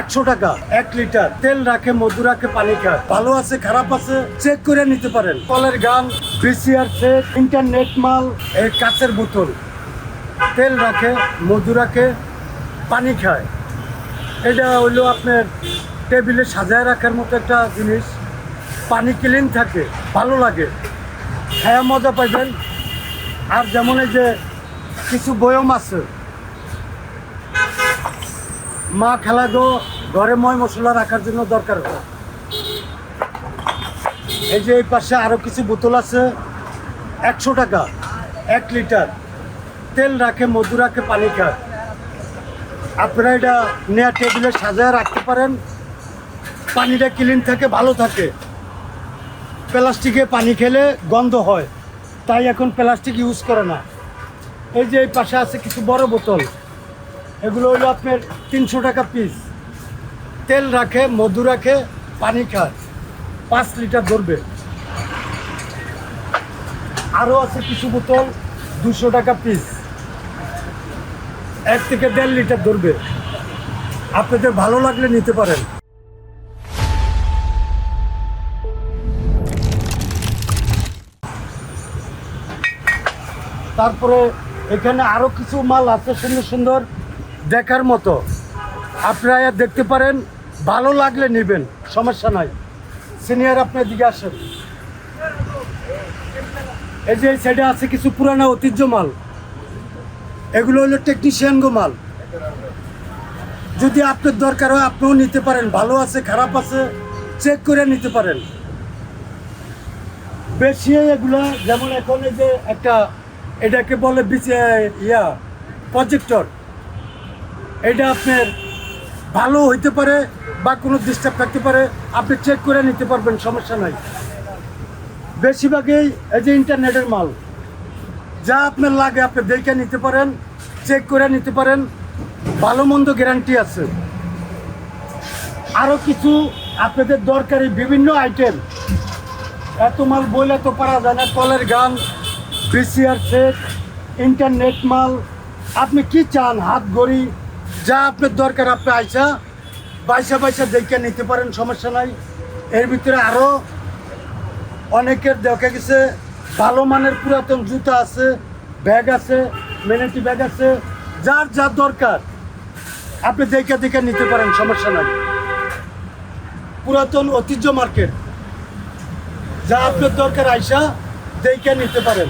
একশো টাকা, এক লিটার। তেল রাখে, মধু রাখে, পানি খায়। ভালো আছে, খারাপ আছে চেক করে নিতে পারেন। কলের গান, বিসিআর সেট ইন্টারনেট মাল, এই কাঁচের বোতল। তেল রাখে, মধু রাখে, পানি খায়। এটা হইল আপনার টেবিলে সাজায় রাখার মতো একটা জিনিস। পানি ক্লিন থাকে, ভালো লাগে। খায়া মজা পাইবেন। আর যেমন এই যে কিছু বয়ম আছে মা খেলা গো, ঘরে ময় মশলা রাখার জন্য দরকার হয়। এই যে এই পাশে আরও কিছু বোতল আছে, একশো টাকা, এক লিটার। তেল রাখে, মধু রাখে, পানি খায়। আপনারা এটা নেয়া টেবিলে সাজায় রাখতে পারেন। পানিটা ক্লিন থাকে, ভালো থাকে। প্লাস্টিকে পানি খেলে গন্ধ হয়। তাই এখন প্লাস্টিক ইউজ করে না। এই যে এই পাশে আছে কিছু বড় বোতল। এগুলো হলো আপনার তিনশো টাকা পিস তেল রাখে, মধু রাখে, পানি খায়। পাঁচ লিটার ধরবে। আরও আছে কিছু বোতল, দুশো টাকা পিস এক থেকে দেড় লিটার ধরবে। আপনাদের ভালো লাগলে নিতে পারেন। তারপরে এখানে আরও কিছু মাল আছে সুন্দর সুন্দর। দেখার মতো। আপনারা দেখতে পারেন, ভালো লাগলে নেবেন, সমস্যা নাই। সিনিয়র আপনার দিকে আসেন। এই যে সাইডে আছে কিছু পুরানো ঐতিহ্য মাল। এগুলো হলো টেকনিশিয়ান গো মাল। যদি আপনার দরকার হয়, আপনিও নিতে পারেন। ভালো আছে, খারাপ আছে চেক করে নিতে পারেন। বেশি এগুলো, যেমন এখন যে একটা, এটাকে বলে ইয়া প্রজেক্টর এটা আপনার ভালো হইতে পারে বা কোনো ডিস্টার্ব থাকতে পারে, আপনি চেক করে নিতে পারবেন, সমস্যা নাই। বেশিরভাগই এই যে ইন্টারনেটের মাল, যা আপনার লাগে আপনি দেখে নিতে পারেন চেক করে নিতে পারেন, ভালো মন্দ গ্যারান্টি আছে। আরও কিছু আপনাদের দরকারি বিভিন্ন আইটেম এত মাল বইলে তো পারা যায় না, কলের গান বিসিআর সেট ইন্টারনেট মাল, আপনি কি চান, হাত ঘড়ি যা আপনার দরকার আপনি আইসা, বাইসা বাইসা দেখে নিতে পারেন, সমস্যা নাই। এর ভিতরে আরও অনেকের দেখা গেছে, ভালো মানের পুরাতন জুতা আছে, ব্যাগ আছে মেনেটি ব্যাগ আছে, যার যার দরকার আপনি দেখে দেখে নিতে পারেন, সমস্যা নাই। পুরাতন ঐতিহ্য মার্কেট, যা আপনার দরকার আইসা দেখে নিতে পারেন।